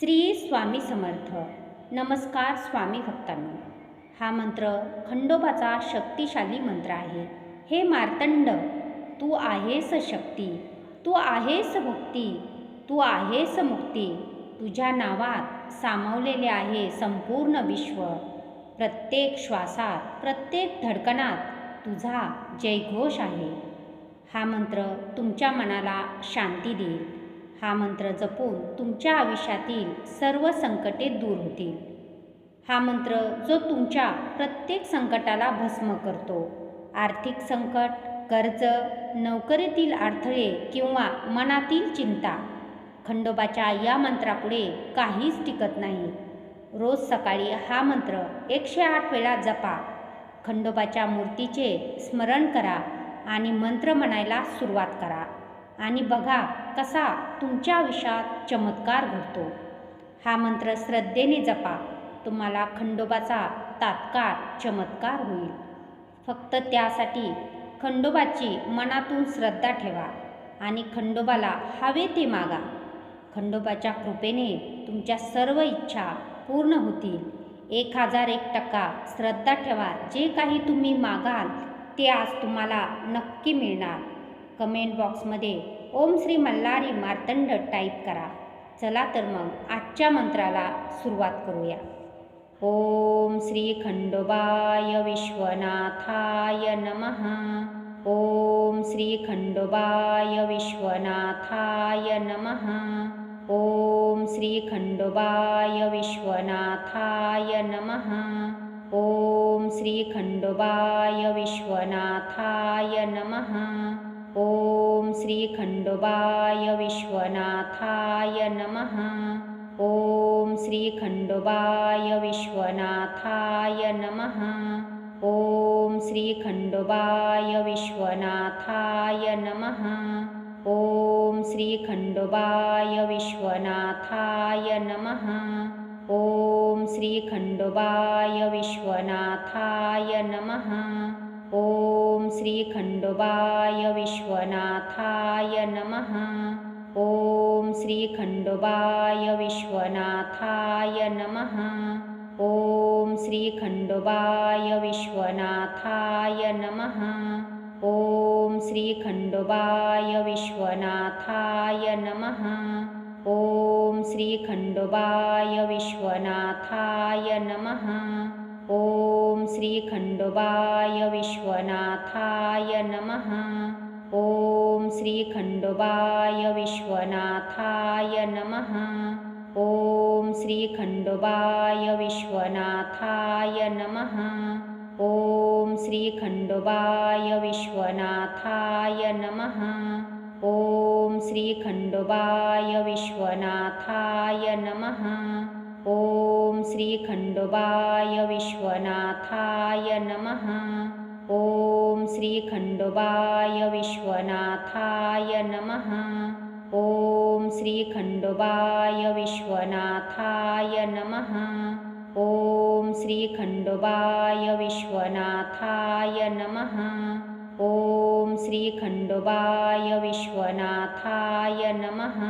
श्री स्वामी समर्थ. नमस्कार स्वामी भक्तांनो. हा मंत्र खंडोबाचा शक्तिशाली मंत्र आहे. हे मार्तंड तू आहेस शक्ती तू आहेस भक्ती तू आहेस मुक्ती तुझ्या नावात सामावलेले आहे संपूर्ण विश्व. प्रत्येक श्वासात प्रत्येक धडकणात तुझा जयघोष आहे. हा मंत्र तुमच्या मनाला शांती देईल. हा मंत्र जपून तुमच्या आयुष्यातील सर्व संकटे दूर होतील. हा मंत्र जो तुमच्या प्रत्येक संकटाला भस्म करतो. आर्थिक संकट कर्ज नोकरीतील अडथळे किंवा मनातील चिंता खंडोबाच्या या मंत्रापुढे काहीच टिकत नाही. रोज सकाळी हा मंत्र एकशे आठ वेळा जपा. खंडोबाच्या मूर्तीचे स्मरण करा आणि मंत्र म्हणायला सुरुवात करा. आणि बघा कसा तुमच्या आयुष्यात चमत्कार घडतो? हा मंत्र श्रद्धेने जपा. तुम्हाला खंडोबाचा तात्काळ चमत्कार होईल. फक्त त्यासाठी खंडोबाची मनातून श्रद्धा ठेवा आणि खंडोबाला हवे ते मागा. खंडोबाच्या कृपेने तुमच्या सर्व इच्छा पूर्ण होतील. एक हजार एक टक्का श्रद्धा ठेवा. जे काही तुम्ही मागाल ते आज तुम्हाला नक्की मिळणार. कमेंट बॉक्समध्ये ओम श्री मल्हारी मार्तंड टाईप करा. चला तर मग आजच्या मंत्राला सुरुवात करूया. ओम श्री खंडोबाय विश्वनाथाय नमः. ओम श्री खंडोबाय विश्वनाथाय नमः. ओम श्री खंडोबाय विश्वनाथाय नमः. ओम श्री खंडोबाय विश्वनाथाय नमः. ॐ श्रीखण्डुबाय विश्वनाथाय नमः। ॐ श्रीखण्डुबाय विश्वनाथाय नमः। ॐ श्रीखण्डुबाय विश्वनाथाय नमः। ॐ श्रीखण्डुबाय विश्वनाथाय नमः। ॐ श्रीखण्डुबाय विश्वनाथाय नमः। ॐ श्रीखण्डुबाय विश्वनाथाय नमः। ॐ श्रीखण्डुबाय विश्वनाथाय नमः। ॐ श्रीखण्डुबाय विश्वनाथाय नमः। ॐ श्रीखण्डुबाय विश्वनाथाय नमः। ॐ श्रीखण्डुबाय विश्वनाथाय नमः। ॐ श्रीखण्डोबाय विश्वनाथाय नमः। ॐ श्रीखण्डोबाय विश्वनाथाय नमः। ॐ श्रीखण्डोबाय विश्वनाथाय नमः। ॐ श्रीखण्डोबाय विश्वनाथाय नमः। ॐ श्रीखण्डोबाय विश्वनाथाय नमः। ॐ श्रीखण्डुबाय विश्वनाथाय नमः। ॐ श्रीखण्डुबाय विश्वनाथाय नमः। ॐ श्रीखण्डुबाय विश्वनाथाय नमः। ॐ श्रीखण्डुबाय विश्वनाथाय नमः। ॐ श्रीखण्डुबाय विश्वनाथाय नमः।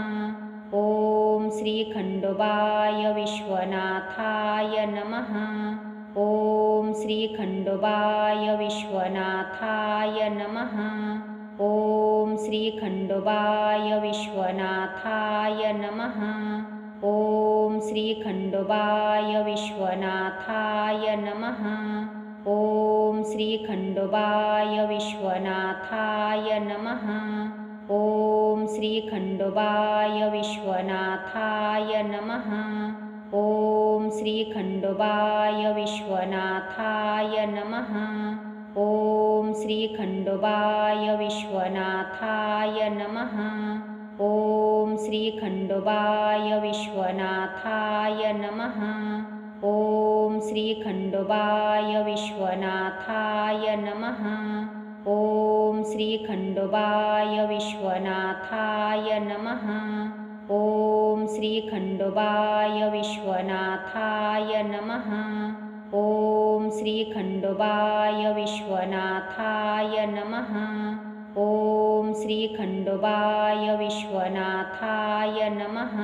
ॐ श्रीखण्डुबाय विश्वनाथाय नमः। ॐ श्रीखण्डुबाय विश्वनाथाय नमः। ॐ श्रीखण्डुबाय विश्वनाथाय नमः। ॐ श्रीखण्डुबाय विश्वनाथाय नमः। ॐ श्रीखण्डुवाय विश्वनाथाय नमः। ॐ श्रीखण्डुबाय विश्वनाथाय नमः। ॐ श्रीखण्डुबाय विश्वनाथाय नमः। ॐ श्रीखण्डुबाय विश्वनाथाय नमः। ॐ श्रीखण्डुबाय विश्वनाथाय नमः। ॐ श्रीखण्डुबाय विश्वनाथाय नमः। ॐ श्रीखण्डुबाय विश्वनाथाय नमः। ॐ श्रीखण्डुबाय विश्वनाथाय नमः। ॐ श्रीखण्डुबाय विश्वनाथाय नमः। ॐ श्रीखण्डुबाय विश्वनाथाय नमः।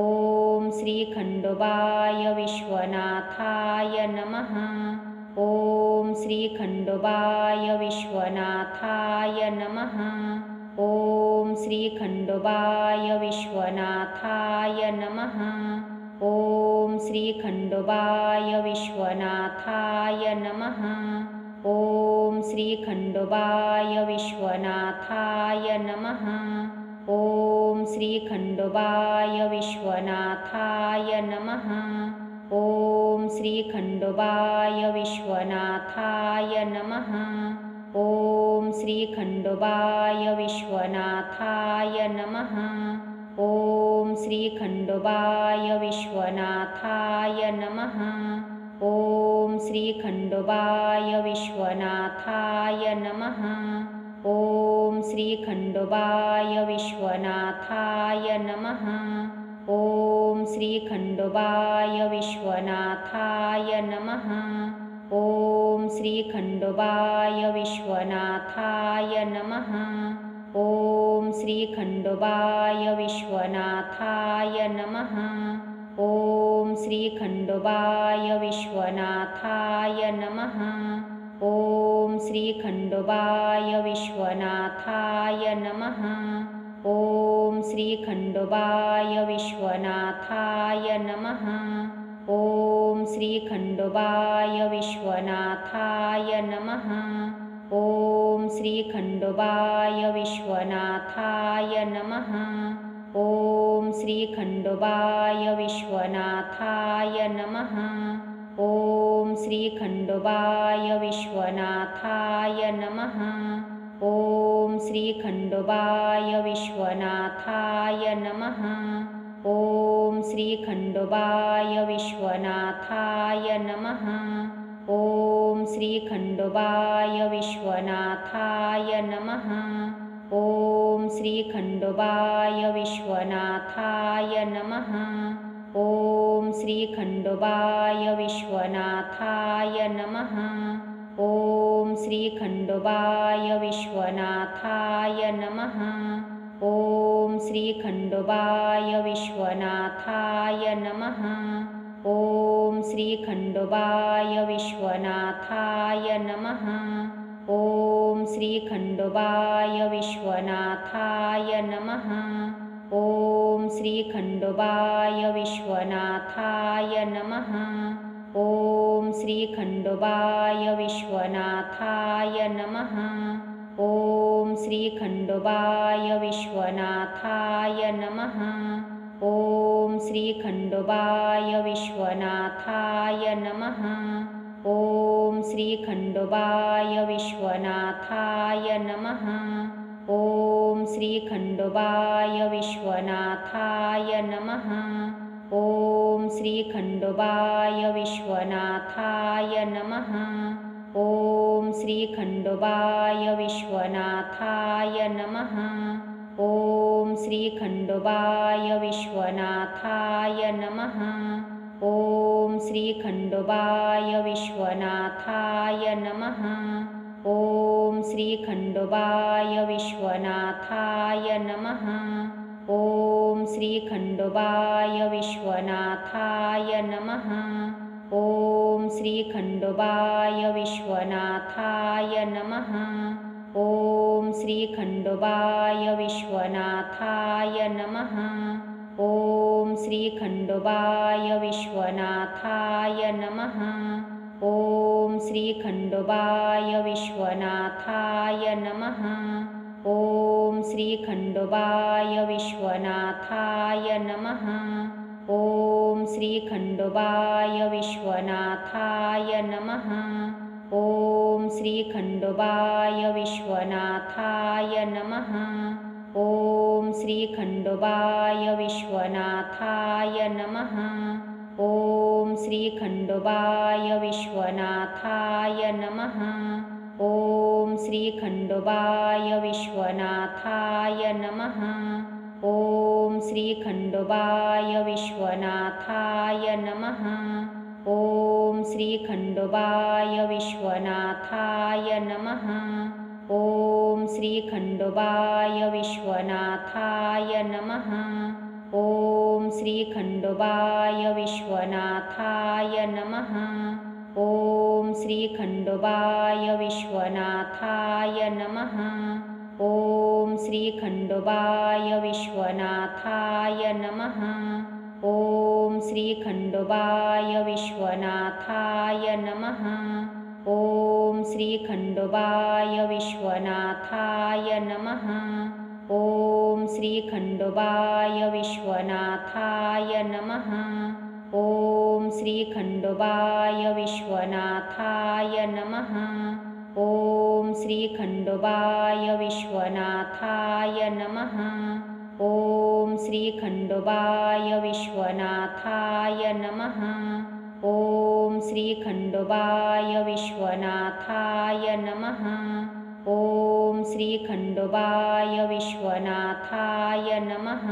ॐ श्रीखण्डुबाय विश्वनाथाय नमः। ॐ श्री खंडोबाय विश्वनाथाय नमः। ॐ श्री खंडोबाय विश्वनाथाय नमः। ॐ श्री खंडोबाय विश्वनाथाय नमः। ॐ श्री खंडोबाय विश्वनाथाय नमः। ॐ श्री खंडोबाय विश्वनाथाय नमः ॐ श्री खंडोबाय विश्वनाथाय नमः। ॐ श्री खंडोबाय विश्वनाथाय नमः। ॐ श्री खंडोबाय विश्वनाथाय नमः। ॐ श्री खंडोबाय विश्वनाथाय नमः। ॐ श्री खंडोबाय विश्वनाथाय नमः ॐ श्री खंडोबाय विश्वनाथाय नमः। ॐ श्री खंडोबाय विश्वनाथाय नमः। ॐ श्री खंडोबाय विश्वनाथाय नमः। ॐ श्री खंडोबाय विश्वनाथाय नमः। ॐ श्री खंडोबाय विश्वनाथाय नमः ॐ श्री खंडोबाय विश्वनाथाय नमः। ॐ श्री खंडोबाय विश्वनाथाय नमः। ॐ श्री खंडोबाय विश्वनाथाय नमः। ॐ श्री खंडोबाय विश्वनाथाय नमः। ॐ श्री खंडोबाय विश्वनाथाय नमः। ॐ श्री खंडोबाय विश्वनाथाय नमः। ॐ श्री खंडोबाय विश्वनाथाय नमः। ॐ श्री खंडोबाय विश्वनाथाय नमः। ॐ श्री खंडोबाय विश्वनाथाय नमः। ॐ श्री खंडोबाय विश्वनाथाय नमः। ॐ श्रीखण्डुवाय विश्वनाथाय नमः। ॐ श्रीखण्डुबाय विश्वनाथाय नमः। ॐ श्रीखण्डुबाय विश्वनाथाय नमः। ॐ श्रीखण्डुबाय विश्वनाथाय नमः। ॐ श्रीखण्डुबाय विश्वनाथाय नमः। ॐ श्री खंडोबाय विश्वनाथाय नमः। ॐ श्री खंडोबाय विश्वनाथाय नमः। ॐ श्री खंडोबाय विश्वनाथाय नमः। ॐ श्री खंडोबाय विश्वनाथाय नमः। ॐ श्री खंडोबाय विश्वनाथाय नमः ॐ श्री खंडोबाय विश्वनाथाय नमः। ॐ श्री खंडोबाय विश्वनाथाय नमः। ॐ श्री खंडोबाय विश्वनाथाय नमः। ॐ श्री खंडोबाय विश्वनाथाय नमः। ॐ श्री खंडोबाय विश्वनाथाय नमः। ॐ ओ विश्वनाथाय नमः। ॐ श्रीखण्डुबाय विश्वनाथाय नमः। ॐ श्रीखण्डुबाय विश्वनाथाय नमः। ॐ श्रीखण्डुबाय विश्वनाथाय नमः। ॐ श्रीखण्डुबाय विश्वनाथाय नमः। ॐ श्री खंडोबाय विश्वनाथाय नमः। ॐ श्री खंडोबाय विश्वनाथाय नमः। ॐ श्री खंडोबाय विश्वनाथाय नमः। ॐ श्री खंडोबाय विश्वनाथाय नमः। ॐ श्री खंडोबाय विश्वनाथाय नमः ॐ श्री खंडोबाय विश्वनाथाय नमः। ॐ श्री खंडोबाय विश्वनाथाय नमः। ॐ श्री खंडोबाय विश्वनाथाय नमः। ॐ श्री खंडोबाय विश्वनाथाय नमः। ॐ श्रीखण्डोबाय विश्वनाथाय नमः ॐ श्रीखण्डोबाय विश्वनाथाय नमः। ॐ श्रीखण्डोबाय विश्वनाथाय नमः। ॐ श्रीखण्डोबाय विश्वनाथाय नमः। ॐ श्रीखण्डोबाय विश्वनाथाय नमः। ॐ श्रीखण्डोबाय विश्वनाथाय नमः ॐ श्रीखण्डोबाय विश्वनाथाय नमः। ॐ श्रीखण्डोबाय विश्वनाथाय नमः। ॐ श्रीखण्डोबाय विश्वनाथाय नमः। ॐ श्रीखण्डोबाय विश्वनाथाय नमः। ॐ श्रीखण्डोबाय विश्वनाथाय नमः।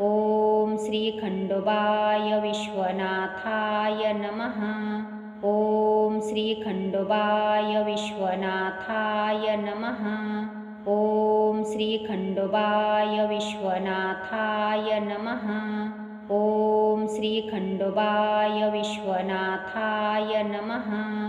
ॐ श्रीखण्डोबाय विश्वनाथाय नमः। ॐ श्रीखण्डोबाय विश्वनाथाय नमः। ॐ श्रीखण्डोबाय विश्वनाथाय नमः। ॐ श्रीखण्डोबाय विश्वनाथाय नमः